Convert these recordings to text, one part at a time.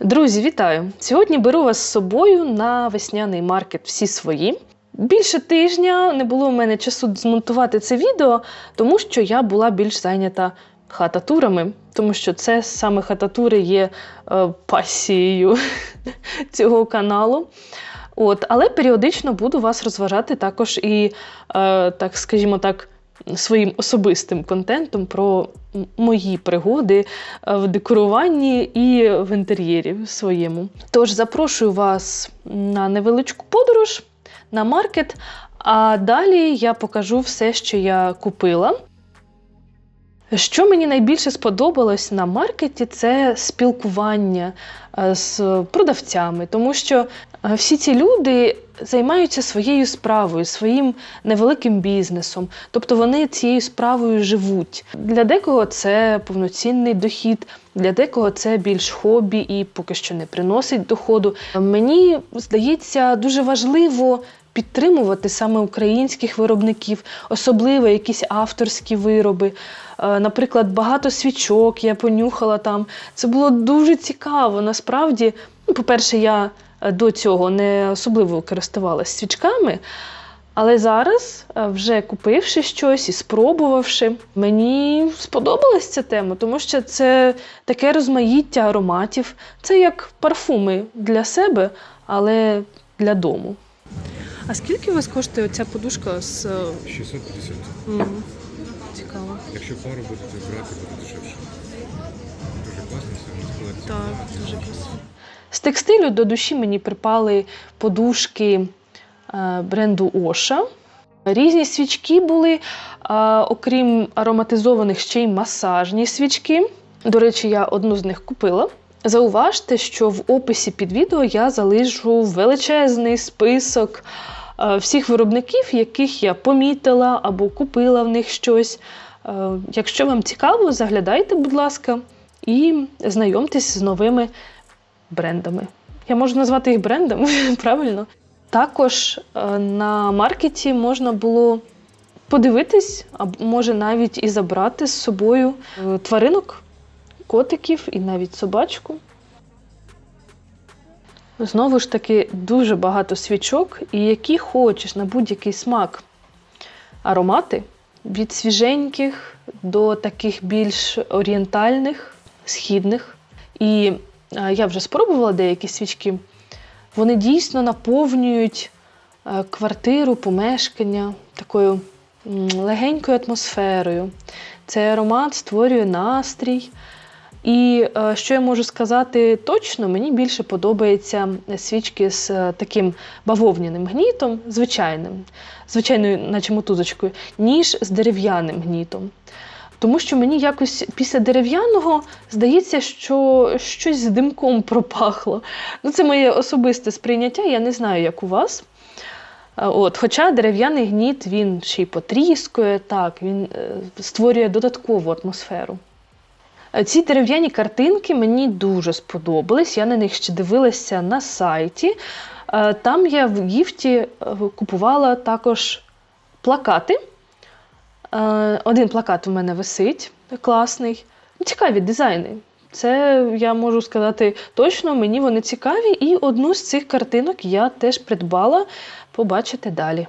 Друзі, вітаю! Сьогодні беру вас з собою на весняний маркет всі свої. Більше тижня не було в мене часу змонтувати це відео, тому що я була більш зайнята хататурами, тому що це саме хататури є е, пасією цього каналу. От, але періодично буду вас розважати також і, е, так скажімо так, своїм особистим контентом про мої пригоди е, в декоруванні і в інтер'єрі своєму. Тож запрошую вас на невеличку подорож на маркет, а далі я покажу все, що я купила. Що мені найбільше сподобалось на маркеті, це спілкування е, з продавцями, тому що е, всі ці люди займаються своєю справою, своїм невеликим бізнесом, тобто вони цією справою живуть. Для декого це повноцінний дохід, для декого це більш хобі і поки що не приносить доходу. Мені здається дуже важливо підтримувати саме українських виробників, особливо якісь авторські вироби. Е, Наприклад, багато свічок я понюхала там. Це було дуже цікаво. Насправді, ну, по-перше, я е, до цього не особливо користувалася свічками. Але зараз, е, вже купивши щось і спробувавши, мені сподобалась ця тема, тому що це таке розмаїття ароматів. Це як парфуми для себе, але для дому. А скільки у вас коштує ця подушка з 650. цікаво? Якщо пару будете брати, буде дешевше. Дуже класно, все. Так, дуже красиво. З текстилю до душі мені припали подушки е, бренду Оша. Різні свічки були, окрім ароматизованих ще й масажні свічки. До речі, я одну з них купила. Зауважте, що в описі під відео я залишу величезний список е, всіх виробників, яких я помітила або купила в них щось. Е, Якщо вам цікаво, заглядайте, будь ласка, і знайомтесь з новими брендами. Я можу назвати їх брендами, правильно? Також е, на маркеті можна було подивитись, а може навіть і забрати з собою е, тваринок, котиків і навіть собачку. Знову ж таки, дуже багато свічок, і які хочеш на будь-який смак аромати від свіженьких до таких більш орієнтальних, східних. І я вже спробувала деякі свічки. Вони дійсно наповнюють е, квартиру, помешкання такою легенькою атмосферою. Цей аромат створює настрій. І е, що я можу сказати точно, мені більше подобаються свічки з е, таким бавовняним гнітом, звичайним, звичайною, наче мотузочкою, ніж з дерев'яним гнітом. Тому що мені якось після дерев'яного здається, що щось з димком пропахло. Ну, це моє особисте сприйняття, я не знаю, як у вас. От, хоча дерев'яний гніт він ще й потріскує, так, він е, створює додаткову атмосферу. Е, Ці дерев'яні картинки мені дуже сподобались. Я на них ще дивилася на сайті. Е, Там я в гіфті е, купувала також плакати. Один плакат у мене висить класний. Цікаві дизайни. Це я можу сказати точно, мені вони цікаві, і одну з цих картинок я теж придбала. Побачите далі.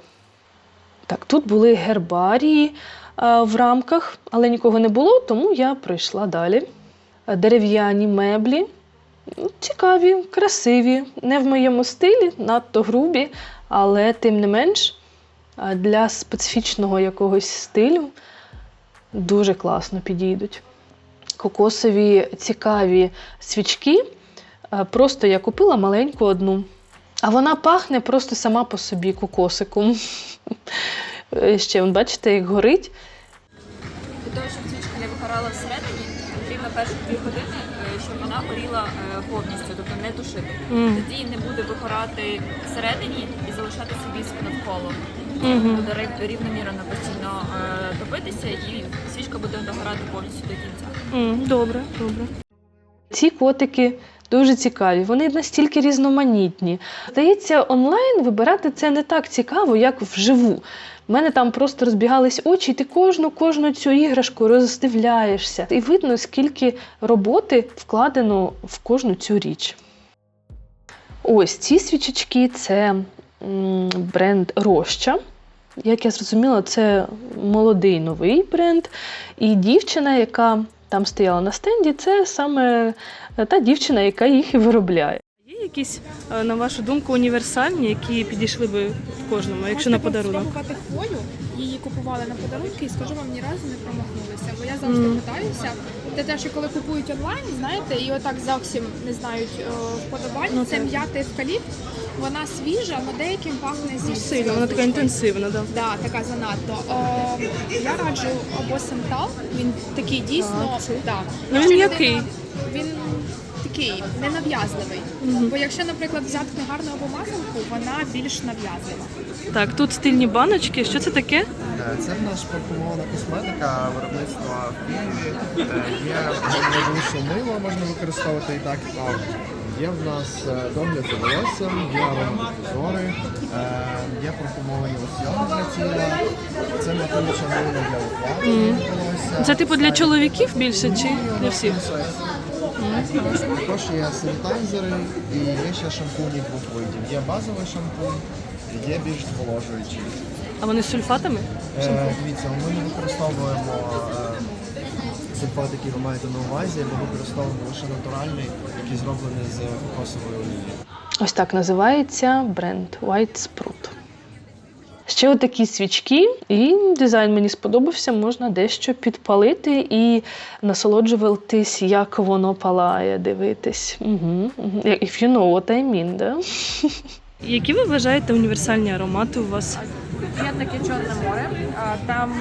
Так, тут були гербарії в рамках, але нікого не було, тому я пройшла далі. Е, Дерев'яні меблі. Ну, Цікаві, красиві, не в моєму стилі, надто грубі, але тим не менш е, для специфічного якогось стилю дуже класно підійдуть. Кокосові цікаві свічки. Е, Просто я купила маленьку одну. А вона пахне просто сама по собі кокосиком. Е, Ще, бачите, як горить. Перші дві години, е, щоб вона горіла е, повністю, тобто не тушити. Тоді не буде вигорати всередині і залишатися віск навколо. Буде рівномірно постійно е, топитися і свічка буде догорати повністю до кінця. М, Добре, добре. Ці котики дуже цікаві. Вони настільки різноманітні. Здається, онлайн вибирати це не так цікаво, як вживу. У мене там просто розбігались очі, і ти кожну кожну цю іграшку роздивляєшся. І видно, скільки роботи вкладено в кожну цю річ. Ось ці свічечки це бренд Роща. Як я зрозуміла, це молодий новий бренд. І дівчина, яка там стояла на стенді, це саме та дівчина, яка їх і виробляє. Якісь, е, на вашу думку, універсальні, які підійшли би кожному, якщо на подарунок? спробувати хвою. Її купували на подарунки і скажу вам ні разу не промахнулися. Бо я завжди Мгм. питаюся. Те те, що коли купують онлайн, знаєте, і отак зовсім не знають е, вподобань. Ну, це так. м'ята евкаліпт. Вона свіжа, але деяким пахне зі Сильно, вона така інтенсивна, да. Да, така занадто. Е, я раджу або Сентал, він такий дійсно. Так, це- да. Ну, Якщо він людина- м'який. Він такий ненав'язливий. Бо якщо, наприклад, взяти книгарну або вона більш нав'язлива. Так, тут стильні баночки. Що це таке? Е, Це в нас парфумована косметика виробництва в Києві. Е, Є найбільше мило, можна використовувати і так, і так. Є в нас е, догляд за волоссям, є ароматизори, е, є парфумовані лосьйони для тіла. Це матуюча мило для укладу волосся. Це типу для чоловіків більше чи для всіх? Також є санітайзери і є ще шампуні двох видів. Є базовий шампунь, є більш зволожуючий. А вони з сульфатами? Е, Дивіться, ми не використовуємо е, сульфат, який ви маєте на увазі, ми використовуємо лише натуральний, який зроблений з кокосової олії. Ось так називається бренд White Sprout. Ще отакі свічки, і дизайн мені сподобався. Можна дещо підпалити і насолоджуватись, як воно палає, дивитись. Угу, If you know what I mean, да? Які ви вважаєте універсальні аромати у вас? Є таке Чорне море, а, там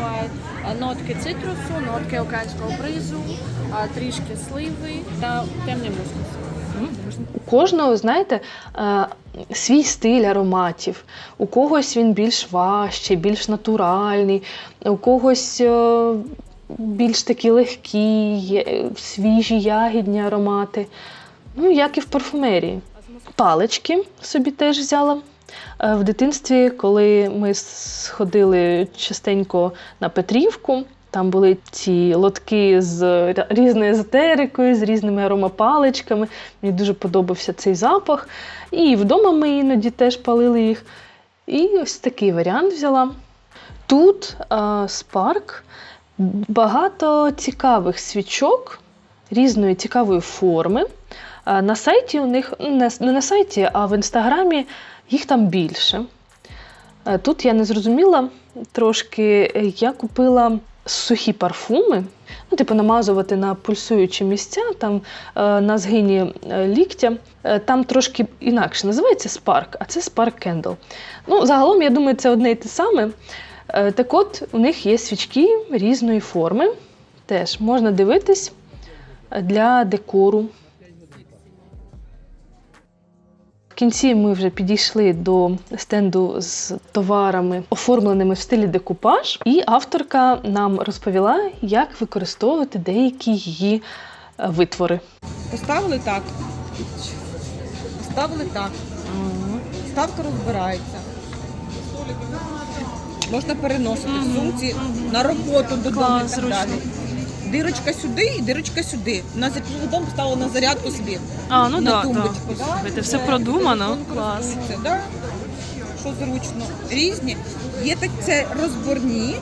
нотки цитрусу, нотки океанського бризу, трішки сливи та темний мускус. У кожного, знаєте, е, свій стиль ароматів. У когось він більш важчий, більш натуральний, у когось е, більш такі легкі, свіжі ягідні аромати. Ну, як і в парфумерії. Палички собі теж взяла. Е, В дитинстві, коли ми сходили частенько на Петрівку, там були ці лотки з різною езотерикою, з різними аромапаличками. Мені дуже подобався цей запах. І вдома ми іноді теж палили їх. І ось такий варіант взяла. Тут спарк, багато цікавих свічок різної цікавої форми. Е, На сайті у них, ну, не не на сайті, а в інстаграмі їх там більше. Е, Тут я не зрозуміла трошки, я купила сухі парфуми, ну, типу намазувати на пульсуючі місця, там е, на згині е, ліктя. Е, Там трошки інакше називається Spark, а це Spark Candle. Ну, загалом, я думаю, це одне і те саме. Так от, у них є свічки різної форми. Теж можна дивитись для декору. Кінці ми вже підійшли до стенду з товарами, оформленими в стилі декупаж, і авторка нам розповіла, як використовувати деякі її е, витвори. Поставили так. Поставили так. Ставка розбирається. Можна переносити в сумці на роботу додому і так далі. Дирочка сюди і дирочка сюди. У нас додому поставили на зарядку собі. А, ну на да, тумбочку. Да? Слухайте, все продумано. Клас. Да? Що зручно. Різні. Є так це розборні,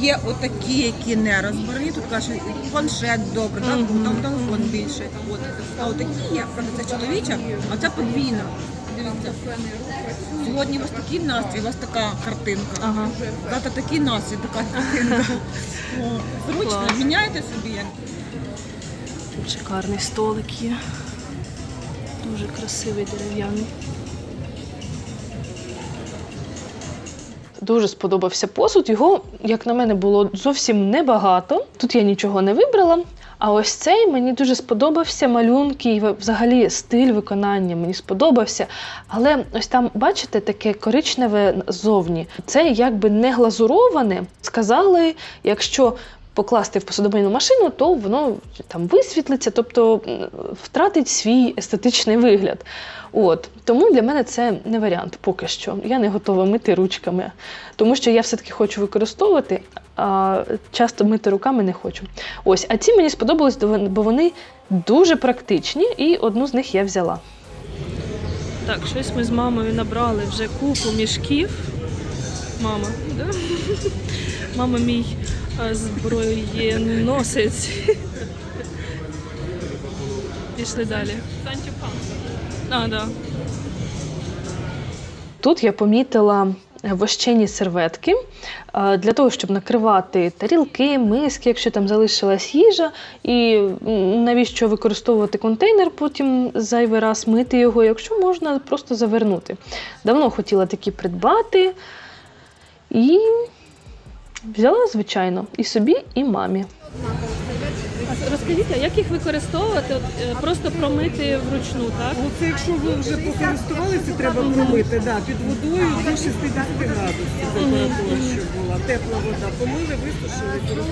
є отакі, які не розборні. Тут каже, планшет добре, да? Мгм. там телефон більше. От. А отакі є, правда, це чоловіча, а це подвійна. Сьогодні у вас такий настрій, у вас така картинка. Ага. Завтра такий настрій, така картинка. Зручно, міняйте собі. як. Тут шикарний столик є. Дуже красивий дерев'яний. Дуже сподобався посуд. Його, як на мене, було зовсім небагато. Тут я нічого не вибрала. А ось цей мені дуже сподобався малюнки і взагалі стиль виконання мені сподобався. Але ось там, бачите, таке коричневе ззовні. Це якби не глазуроване. Сказали, якщо покласти в посудомийну машину, то воно там висвітлиться, тобто втратить свій естетичний вигляд. От тому для мене це не варіант поки що. Я не готова мити ручками, тому що я все-таки хочу використовувати, а часто мити руками не хочу. Ось, а ці мені сподобались, бо вони дуже практичні, і одну з них я взяла. Так, щось ми з мамою набрали вже купу мішків. Мама, да? Мама мій зброєносець. Пішли далі. А, да. Тут я помітила вощені серветки для того, щоб накривати тарілки, миски, якщо там залишилась їжа, і навіщо використовувати контейнер, потім зайвий раз мити його, якщо можна просто завернути. Давно хотіла такі придбати і взяла, звичайно, і собі, і мамі. Розкажіть, а як їх використовувати? От, просто промити вручну, так? Ну, це якщо ви вже покористувалися, треба промити, да, під водою до 60 градусів температура, щоб була, тепла вода. Помили, висушили, користуйтесь.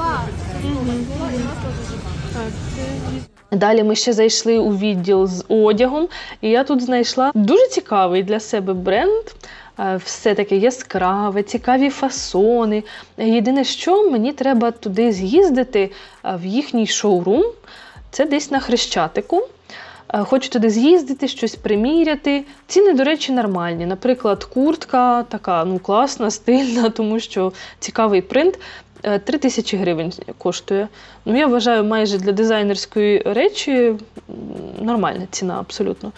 Далі ми ще зайшли у відділ з одягом, і я тут знайшла дуже цікавий для себе бренд. Е, Все таке яскраве, цікаві фасони. Єдине, що мені треба туди з'їздити е, в їхній шоурум. Це десь на Хрещатику. Е, Хочу туди з'їздити, щось приміряти. Ціни, до речі, нормальні. Наприклад, куртка така ну, класна, стильна, тому що цікавий принт. Е, 3 тисячі гривень коштує. Ну, я вважаю, майже для дизайнерської речі нормальна ціна абсолютно.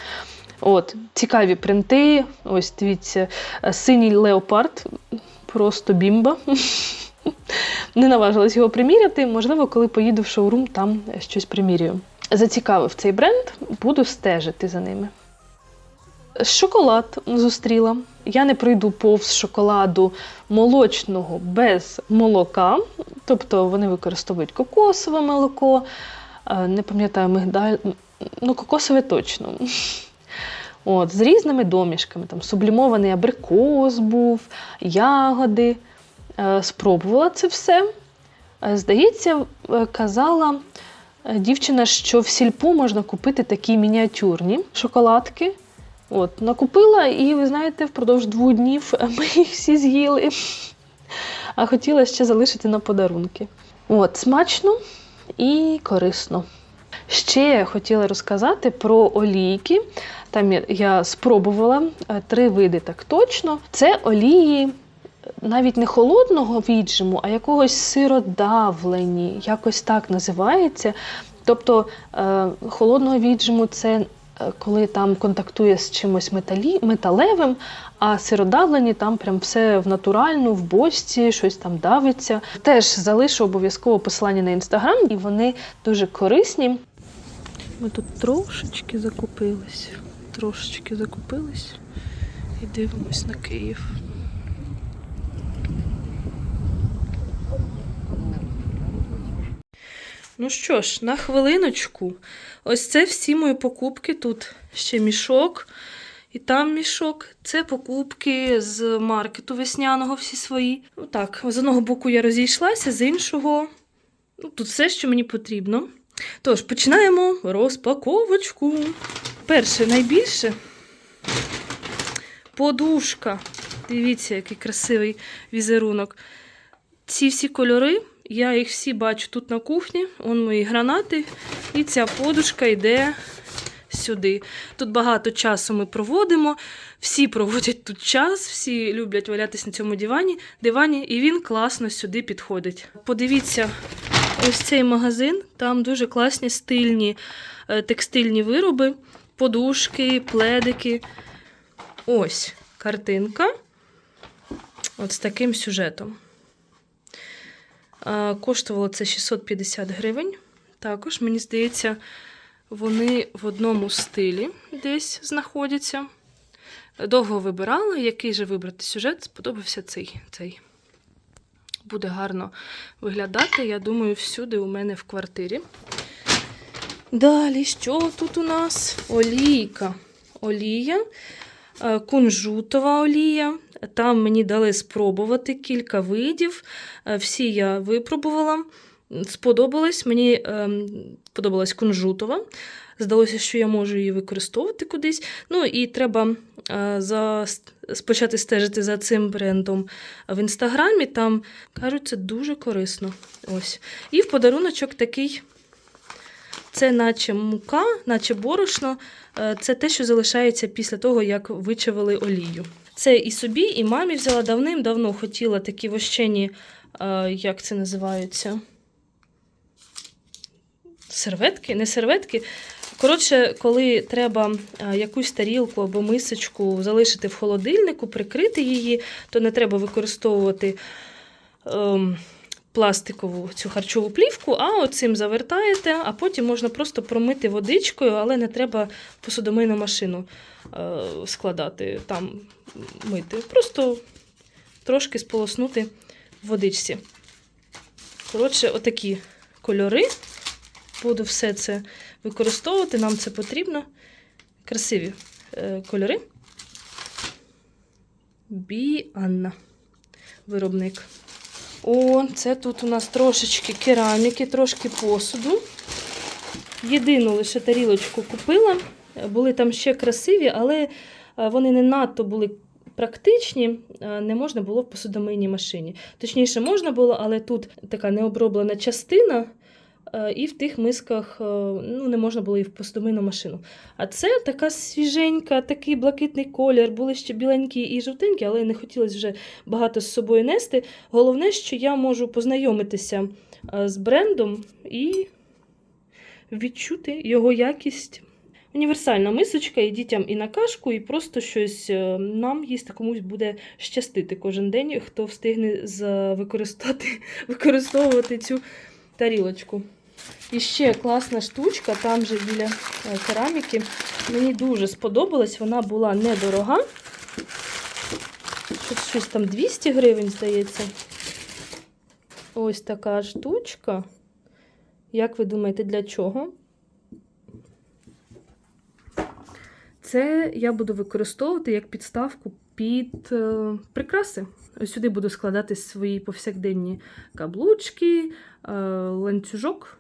От, цікаві принти. Ось дивіться, е, синій леопард, просто бімба. Не наважилась його приміряти. Можливо, коли поїду в шоурум, там щось примірюю. Зацікавив цей бренд, буду стежити за ними. Шоколад зустріла. Я не пройду повз шоколаду молочного без молока, тобто вони використовують кокосове молоко, е, не пам'ятаю, мигдаль, ну кокосове точно. От, з різними домішками. Там сублімований абрикос був, ягоди. Е, Спробувала це все. Е, Здається, е, казала дівчина, що в сільпу можна купити такі мініатюрні шоколадки. От, накупила, і ви знаєте, впродовж двох днів ми їх всі з'їли. А хотіла ще залишити на подарунки. От, смачно і корисно. Ще я хотіла розказати про олійки. Там я- спробувала е, три види так точно. Це олії е, навіть не холодного віджиму, а якогось сиродавлені, якось так називається. Тобто е, холодного віджиму це коли там контактує з чимось металі, металевим, а сиродавлені там прям все в натуральну, в бочці, щось там давиться. Теж залишу обов'язково посилання на інстаграм, і вони дуже корисні. Ми тут трошечки закупились. Трошечки закупились і дивимось на Київ. Ну що ж, на хвилиночку. Ось це всі мої покупки. Тут ще мішок, і там мішок. Це покупки з маркету весняного, всі свої. Ну так, з одного боку я розійшлася, з іншого. Ну, тут все, що мені потрібно. Тож, починаємо розпаковочку. Перше, найбільше подушка. Дивіться, який красивий візерунок. Ці всі кольори, я їх всі бачу тут на кухні. Он мої гранати. І ця подушка йде сюди. Тут багато часу ми проводимо. Всі проводять тут час, всі люблять валятись на цьому дивані, дивані, і він класно сюди підходить. Подивіться, ось цей магазин, там дуже класні стильні е, текстильні вироби, подушки, пледики. Ось картинка. От з таким сюжетом. Коштувало це 650 гривень. Також, мені здається, вони в одному стилі десь знаходяться. Довго вибирала, який же вибрати сюжет. Сподобався цей. цей. Буде гарно виглядати, я думаю, всюди у мене в квартирі. Далі, що тут у нас? Олійка. Олія, е, кунжутова олія. Там мені дали спробувати кілька видів. Е, Всі я випробувала. сподобалось. Мені ем, подобалась кунжутова. Здалося, що я можу її використовувати кудись. Ну і треба е, за, спочати стежити за цим брендом в інстаграмі. Там кажуть, це дуже корисно. Ось. І в подаруночок такий. Це наче мука, наче борошно. Е, Це те, що залишається після того, як вичавили олію. Це і собі, і мамі взяла давним-давно хотіла такі вощені, е, як це називаються? Серветки? Не серветки. Коротше, коли треба е, якусь тарілку або мисочку залишити в холодильнику, прикрити її, то не треба використовувати ем, пластикову цю харчову плівку, а оцим завертаєте, а потім можна просто промити водичкою, але не треба посудомийну машину складати, там мити. Просто трошки сполоснути в водичці. Коротше, отакі кольори. Буду все це використовувати, нам це потрібно. Красиві е, кольори. Бі Анна, виробник. О, це тут у нас трошечки кераміки, трошки посуду. Єдину лише тарілочку купила. Були там ще красиві, але е, вони не надто були практичні, е, не можна було в посудомийній машині. Точніше, можна було, але тут така необроблена частина, е, і в тих мисках ну, не можна було і в посудомийну машину. А це така свіженька, такий блакитний колір, були ще біленькі і жовтенькі, але не хотілося вже багато з собою нести. Головне, що я можу познайомитися з брендом і відчути його якість. Універсальна мисочка і дітям і на кашку, і просто щось е, нам їсти комусь буде щастити кожен день, хто встигне використовувати цю тарілочку. І ще класна штучка, там же біля е, кераміки. Мені дуже сподобалась, вона була недорога. Щось там 200 гривень, здається. Ось така штучка. Як ви думаєте, для чого? Це я буду використовувати як підставку під е, прикраси. Ось сюди буду складати свої повсякденні каблучки, е, ланцюжок.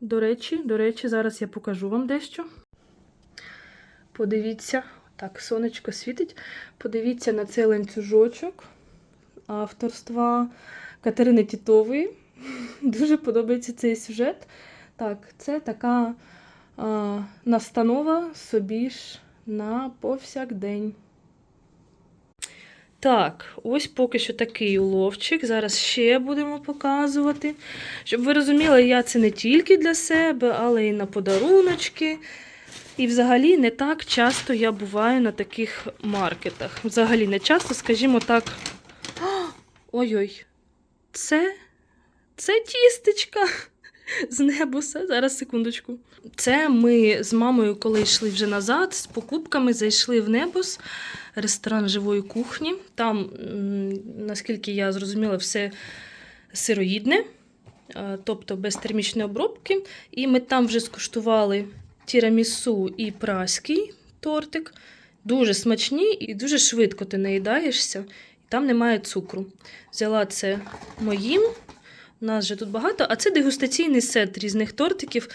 До речі, до речі, зараз я покажу вам дещо. Подивіться, так, сонечко світить. Подивіться на цей ланцюжочок авторства Катерини Тітової. Дуже подобається цей сюжет. Так, це така а, настанова собі ж на повсякдень. Так, ось поки що такий уловчик. Зараз ще будемо показувати. Щоб ви розуміли, я це не тільки для себе, але й на подаруночки. І взагалі не так часто я буваю на таких маркетах. Взагалі не часто, скажімо так. Ой-ой, це, це тістечка з небуса. Зараз секундочку. Це ми з мамою, коли йшли вже назад, з покупками зайшли в небус, ресторан живої кухні. Там, наскільки я зрозуміла, все сироїдне, тобто без термічної обробки. І ми там вже скуштували тірамісу і праський тортик. Дуже смачні і дуже швидко ти наїдаєшся. Там немає цукру. Взяла це моїм. Нас же тут багато, а це дегустаційний сет різних тортиків.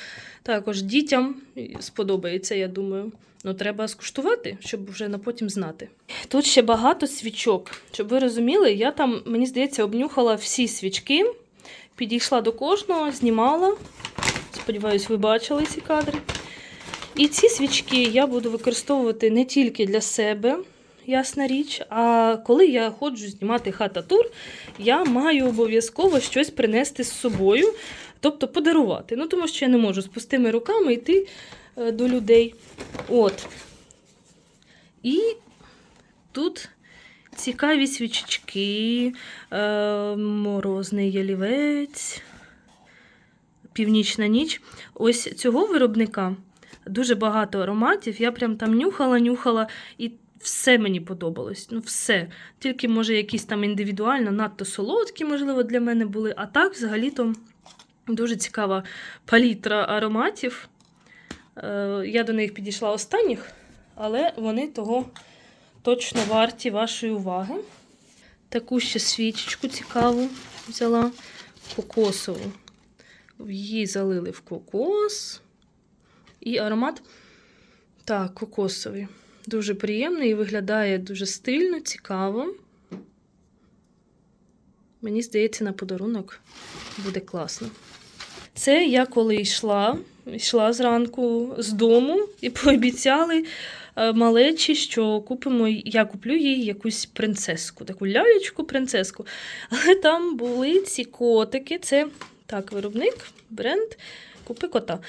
Також дітям сподобається, я думаю. Ну, треба скуштувати, щоб вже на потім знати. Тут ще багато свічок. Щоб ви розуміли, я там, мені здається, обнюхала всі свічки, підійшла до кожного, знімала. Сподіваюсь, ви бачили ці кадри. І ці свічки я буду використовувати не тільки для себе, ясна річ, а коли я ходжу знімати хата-тур, я маю обов'язково щось принести з собою, тобто подарувати. Ну, тому що я не можу з пустими руками йти е, до людей. От. І тут цікаві свічечки, е, морозний ялівець, північна ніч. Ось цього виробника дуже багато ароматів. Я прям там нюхала, нюхала, і все мені подобалось. Ну, все. Тільки, може, якісь там індивідуально, надто солодкі, можливо, для мене були. А так, взагалі-то, дуже цікава палітра ароматів. Е, Я до них підійшла останніх, але вони того точно варті вашої уваги. Таку ще свічечку цікаву взяла кокосову. Її залили в кокос. І аромат так, кокосовий. Дуже приємний і виглядає дуже стильно, цікаво. Мені здається, на подарунок буде класно. Це я коли йшла, йшла зранку з дому і пообіцяли е, малечі, що купимо, я куплю їй якусь принцеску, таку лялечку, принцеску. Але там були ці котики. Це так, виробник, бренд, купи кота.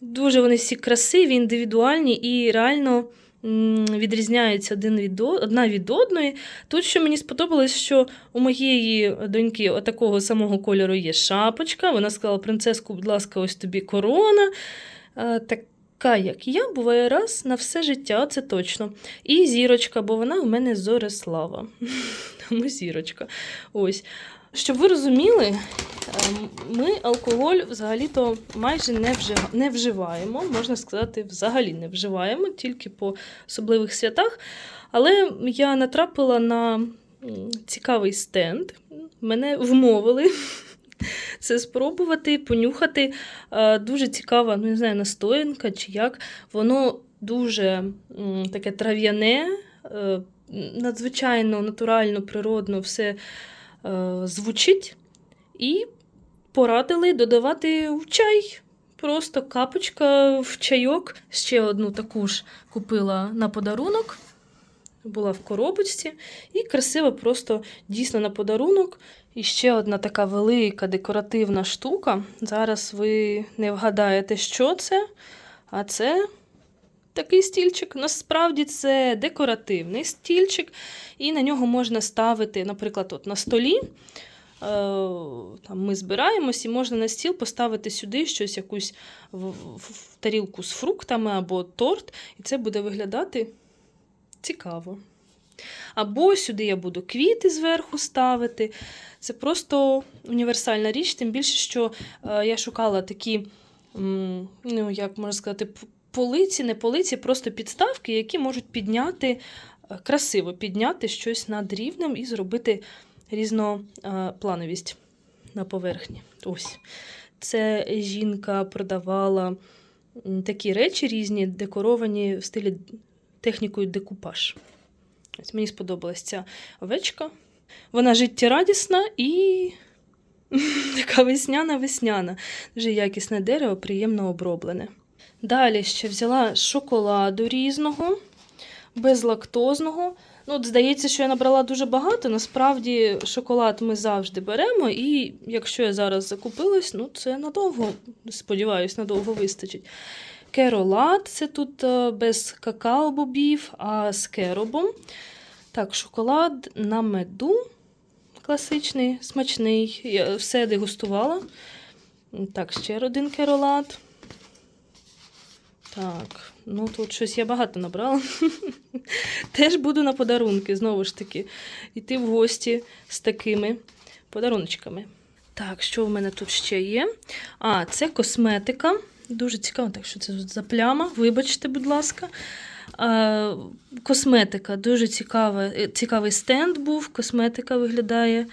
Дуже вони всі красиві, індивідуальні і реально відрізняються один від, одна від одної. Тут, що мені сподобалось, що у моєї доньки отакого самого кольору є шапочка. Вона сказала: принцеску, будь ласка, ось тобі корона. Е, Така, як я, буває раз на все життя, це точно. І зірочка, бо вона у мене Зорислава. Тому зірочка. Ось. Щоб ви розуміли, ем, ми алкоголь взагалі-то майже не, вжи- не вживаємо, можна сказати, взагалі не вживаємо, тільки по особливих святах. Але я натрапила на цікавий стенд. Мене вмовили це спробувати, понюхати. Е, Дуже цікава, ну не знаю, настоянка чи як. Воно дуже таке трав'яне, е, надзвичайно натурально, природно все е, звучить. І порадили додавати в чай. Просто капочка в чайок. Ще одну таку ж купила на подарунок. Була в коробочці. І красиво, просто дійсно на подарунок. І ще одна така велика декоративна штука. Зараз ви не вгадаєте, що це. А це такий стільчик. Насправді це декоративний стільчик, і на нього можна ставити, наприклад, от на столі. е, Там ми збираємось і можна на стіл поставити сюди щось, якусь в, в- в тарілку з фруктами або торт, і це буде виглядати цікаво. Або сюди я буду квіти зверху ставити. Це просто універсальна річ, тим більше, що е, я шукала такі, ну, як можна сказати, полиці, не полиці, просто підставки, які можуть підняти, е, красиво підняти щось над рівнем і зробити різноплановість на поверхні. Ось. Це жінка продавала такі речі різні, декоровані в стилі технікою декупаж. Ось мені сподобалась ця овечка. Вона життєрадісна і така весняна-весняна. Дуже якісне дерево, приємно оброблене. Далі ще взяла шоколаду різного, безлактозного. Ну, от здається, що я набрала дуже багато. Насправді, шоколад ми завжди беремо, і якщо я зараз закупилась, ну це надовго, сподіваюсь, надовго вистачить. Керолад це тут е, без какао-бобів, а з керобом. Так, шоколад на меду. Класичний, смачний. Я все дегустувала. Так, ще один керолад. Так, ну тут щось я багато набрала. Теж буду на подарунки, знову ж таки, йти в гості з такими подаруночками. Так, що в мене тут ще є? А, це косметика. Дуже цікаво, так що це за пляма. Вибачте, будь ласка. Е, косметика дуже цікава, е, цікавий стенд був. Косметика виглядає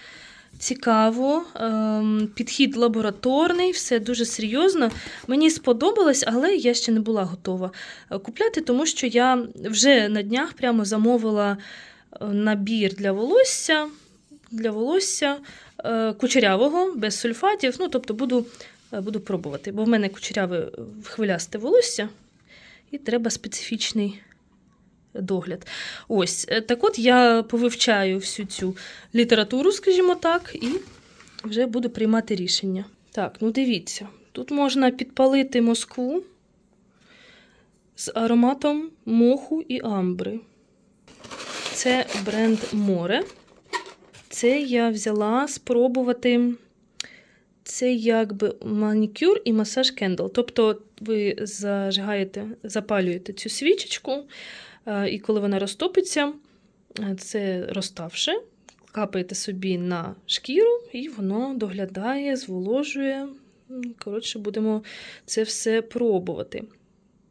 цікаво. Ем, підхід лабораторний, все дуже серйозно. Мені сподобалось, але я ще не була готова е, купляти, тому що я вже на днях прямо замовила е, набір для волосся. Для волосся е, кучерявого, без сульфатів. Ну, тобто буду, буду пробувати, бо в мене кучеряве хвилясте волосся, і треба специфічний догляд. Ось, е, так от я повивчаю всю цю літературу, скажімо так, і вже буду приймати рішення. Так, ну дивіться, тут можна підпалити Москву з ароматом моху і амбри. Це бренд Море. Це я взяла спробувати. Це якби манікюр і масаж кендл. Тобто ви зажигаєте, запалюєте цю свічечку, і коли вона розтопиться, е, це розставши, капаєте собі на шкіру, і воно доглядає, зволожує. Коротше, будемо це все пробувати.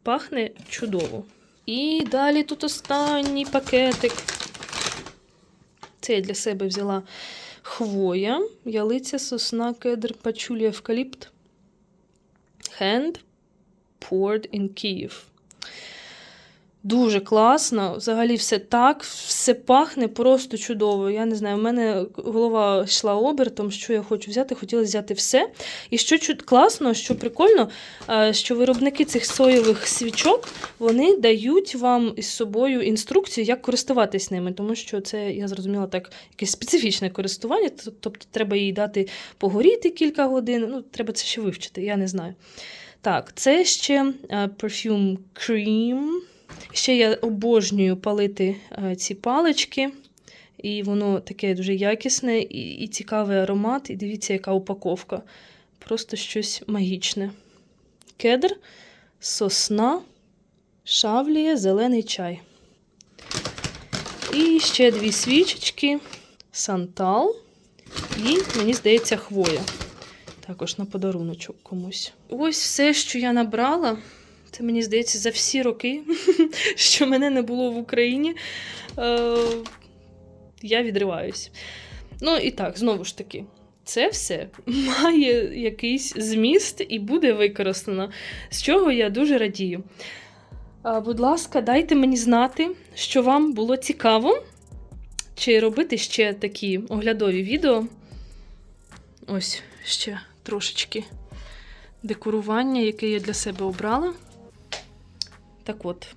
Пахне чудово. І далі тут останній пакетик. Це я для себе взяла хвоя, ялиця, сосна, кедр, пачулі, евкаліпт. hand poured in Kyiv. Дуже класно. Взагалі все так, все пахне просто чудово. Я не знаю, в мене голова йшла обертом, що я хочу взяти, хотіла взяти все. І що чу- класно, що прикольно, е, що виробники цих соєвих свічок вони дають вам із собою інструкцію, як користуватись ними, тому що це, я зрозуміла, так, якесь специфічне користування, тобто треба їй дати погоріти кілька годин. Ну, треба це ще вивчити, я не знаю. Так, це ще е, Perfume Cream. Ще я обожнюю палити е, ці палички. І воно таке дуже якісне і, і цікавий аромат. І дивіться, яка упаковка. Просто щось магічне. Кедр, сосна, шавлія, зелений чай. І ще дві свічечки, сантал і, мені здається, хвоя. Також на подаруночок комусь. Ось все, що я набрала. Це мені здається за всі роки, що мене не було в Україні. Е, я відриваюсь. Ну і так, знову ж таки, це все має якийсь зміст і буде використано, з чого я дуже радію. Будь ласка, дайте мені знати, що вам було цікаво, чи робити ще такі оглядові відео. Ось ще трошечки декорування, яке я для себе обрала. Так от,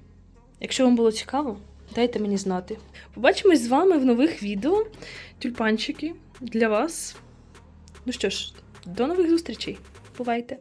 якщо вам було цікаво, дайте мені знати. Побачимось з вами в нових відео. Тюльпанчики для вас. Ну що ж, до нових зустрічей. Бувайте!